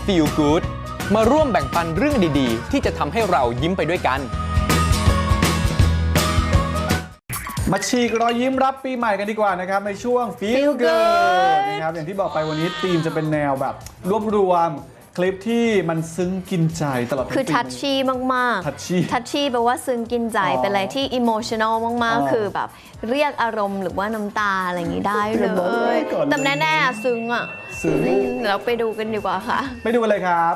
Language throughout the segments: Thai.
ช่วง Feel Good มาร่วมแบ่งปันเรื่องดีๆ ที่จะทำให้เรายิ้มไปด้วยกัน มาฉีกรอยยิ้มรับปีใหม่กันดีกว่านะครับ ในช่วง Feel Feel Good Good นะครับอย่างที่บอกไปวันนี้ธีมจะเป็นแนวแบบรวบรวมค ลิปที่มันซึ้งกินใจตลอดทั้งคือปี ทัชชี่มากๆ touchy ทัชชี่แปลว่าซึ้งกินใจ อ๋อเป็นอะไรที่อิโมชันอลมากอ๋อๆ คือแบบเรียกอารมณ์หรือว่าน้ำตาอะไรอย่างนี้ได้เลเดี๋ยวบอกไว้ย ก่อนเลยแต่แน่ๆอะซึ้งอะซึ้งอืมเราไปดูกันดีกว่าค่ะ ไปดูกันเลยครับ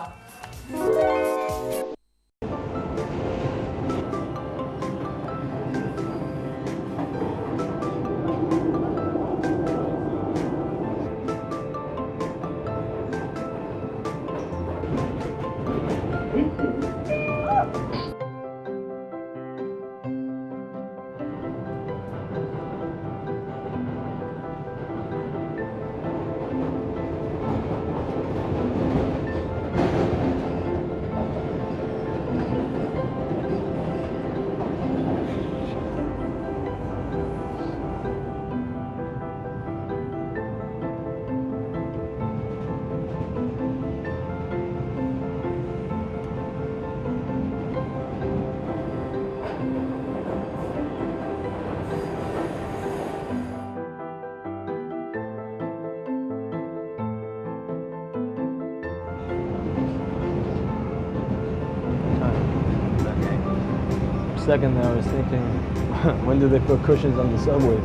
Second, I was thinking, when do they put cushions on the subways?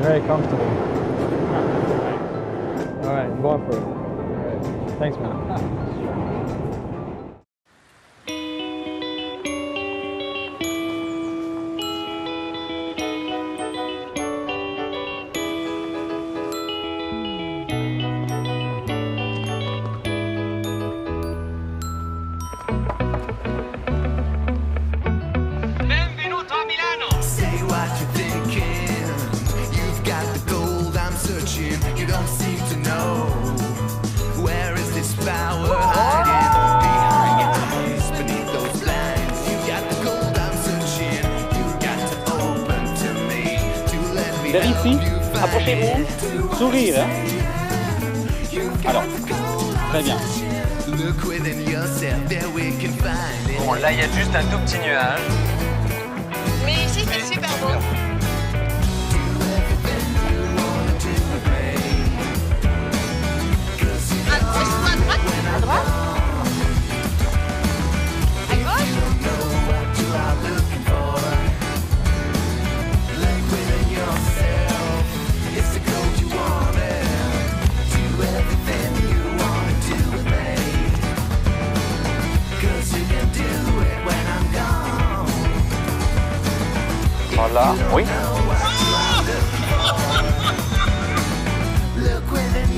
Very comfortable. All right, I'm going for it. Thanks, man. vers ici, approchez-vous, sourire. Hein. Alors, très bien. Bon, là, il y a juste un tout petit nuage.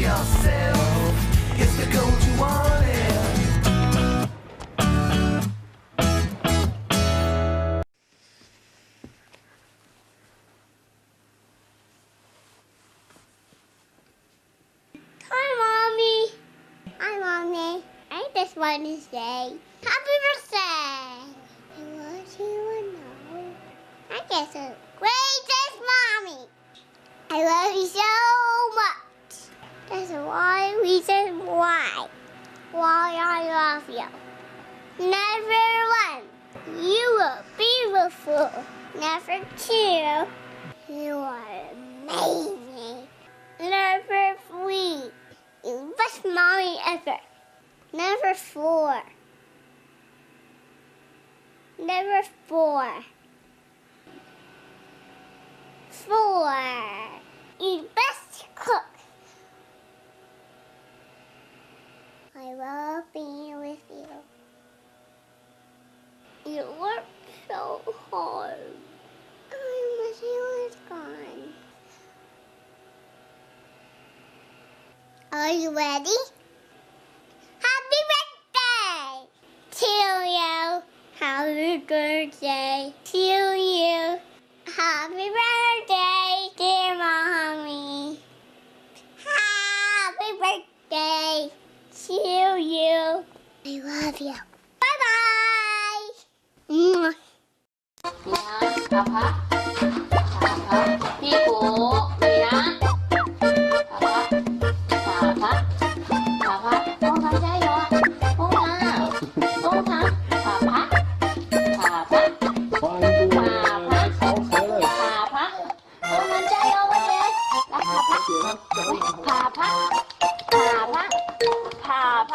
Yourself. It's the gold you wanted. Hi, Mommy. Hi, Mommy. I just want to say happy birthday. I want you to know I get the greatest mommy. I love you so much. That's we said why. Why I love you. Number one, you are beautiful. Number two, you are amazing. Number three, you best mommy ever. Number four. Number four. Four. You best cook. I love being with you. You work so hard. I wish you was gone. Are you ready?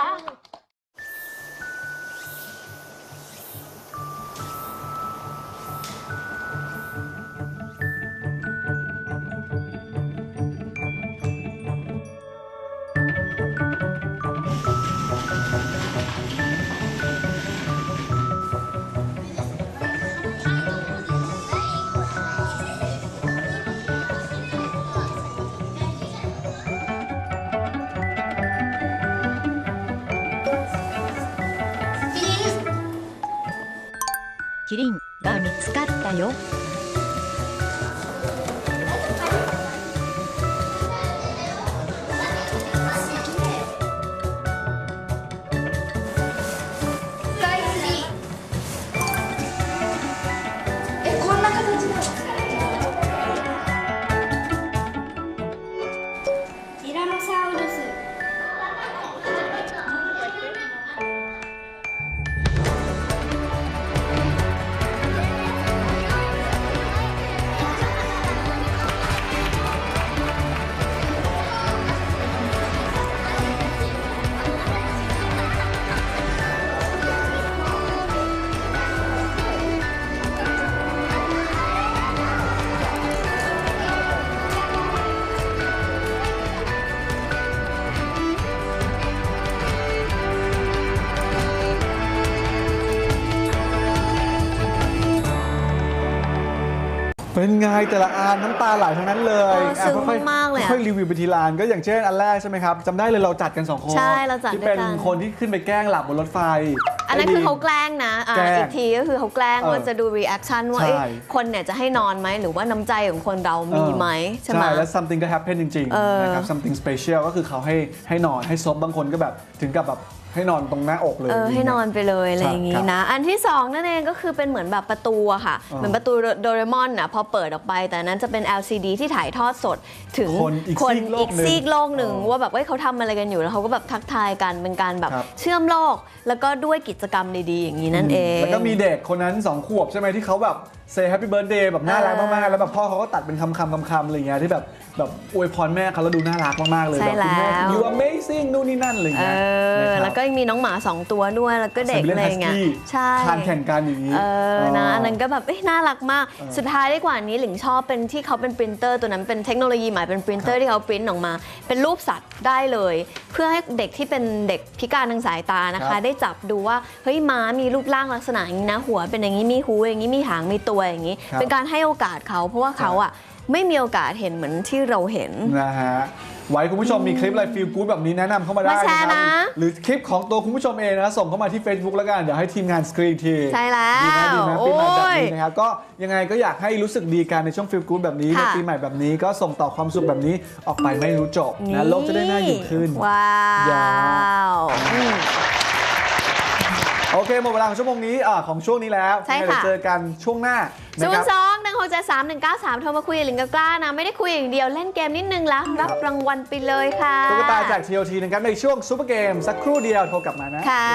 아. が見つかったよ。 เป็นไงแต่ละอันน้ำตาไหลทั้งนั้นเลยเออซึ้งค่อยๆมากเลยอะค่อยๆรีวิวไปทีละอันก็อย่างเช่นอันแรกใช่ไหมครับจำได้เลยเราจัดกันสองคนใช่เราจัดที่ด้วยเป็นกันคนที่ขึ้นไปแกล้งหลับบนรถไฟ อันนั้นไดีคือเขาแกล้งนะอ่าแกล้งอีกทีก็คือเขาแกล้งเออว่าจะดูรีแอคชั่นว่าใช่ เอ๊ะคนเนี่ยจะให้นอนไหมหรือว่าน้ำใจของคนเรามีไหมใช่ไหม แล้ว something ก็ happen จริงเออๆนะครับ something special ก็คือเขาให้ให้นอนให้ซบบางคนก็แบบถึงกับแบบ ให้นอนตรงหน้าอกเลยเออให้นอนไปเลยอะไรอย่างคงี้รับนะ อันที่สองนั่นเองก็คือเป็นเหมือนแบบประตูอะค่ะอ๋อเหมือนประตูโดเรมอนอะพอเปิดออกไป แต่อันนั้นจะเป็น LCD ที่ถ่ายทอดสดถึงคนอีกคนซีกโลกอีกหนึ่งซีกโลกหนึ่งอ๋อว่าแบบว่าเขาทำอะไรกันอยู่แล้วเขาก็แบบทักทายกันเป็นการแบบครับเชื่อมโลก แล้วก็ด้วยกิจกรรมดีๆ อย่างนี้นั่นเอง แล้วก็มีเด็กคนนั้น2ขวบใช่ไหมที่เขาแบบ say happy birthday แบบน่ารักเออมากๆ แล้วแบบพ่อเขาก็ตัดเป็นคำคำคำคำอะไรเงี้ยที่แบบแบบอวยพรแม่เขาแล้วดูน่ารักมากๆเลยใช่แบบคุณแม่ แล้ว you amazing นู่นนี่นั่นอะไรเอเงี้ยอ นะครับแล้วก็ยังมีน้องหมาสองตัวด้วยแล้วก็เด็กใส่อะไรไปเล่นเงี้ย Husky ใช่คานแข่งกันอย่างนี้ เออนะอันนั้นก็แบบเอ้ยน่ารักมาก สุดท้ายได้กว่านี้หลิงชอบเป็นที่เขาเป็นปรินเตอร์ตัวนั้นเป็นเทคโนโลยีใหม่เป็นปรินเตอร์ที่เขาปริ้นออกมา เป็นรูปสัตว์ได้เลย เพื่อให้เด็กที่เป็นเด็กพิการทางสายตานะครัคะ บ ได้จับดูว่าเฮ้ยม้ามีรูปร่างลักษณะอย่างนี้นะ หัวเป็นอย่างนี้มีหูอย่างนี้มีหางมีตัวอย่างนี้ ครับ เป็นการให้โอกาสเขา เพราะว่าเขาอะไม่มีโอกาสเห็นเหมือนที่เราเห็น นะฮะไว้คุณผู้ชมมีคลิปอะไรฟีลกู๊ดแบบนี้แนะนำเข้ามาได้มาแชร์นะ ครันะหรือคลิปของตัวคุณผู้ชมเองนะส่งเข้ามาที่ Facebook แล้วกันเดี๋ยวให้ทีมงานสกรีนทีใช่แล้วดีนะดีนะปีใหม่แบบโอ้ยนี้นะครับก็ยังไงก็อยากให้รู้สึกดีกันในช่วงฟีลกู๊ดแบบนี้ในค่ะ ปีใหม่แบบนี้ก็ส่งต่อความสุขแบบนี้ออกไปไม่รู้จบนะโลกจะได้น่าอยู่ขึ้น ว้าอย่าวอืม โอเคหมดเวลาของชั่วโมงนี้อ่าของช่วงนี้แล้วใช่ยังไงเดี๋ยวค่ะเจอกันช่วงหน้านะศูคนรับย์สองหนึ่งหกเจ็ดสามหนึ่งเก้าสามโทรมาคุยกับลิงกับกล้านะ ไม่ได้คุยอย่างเดียวเล่นเกมนิดนึงแล้ว รับรางวัลไปเลยค่ะตุ๊กตาจาก TOT นะครับในช่วงซูเปอร์เกมสักครู่เดียวโทรกลับมานะ ค่ะ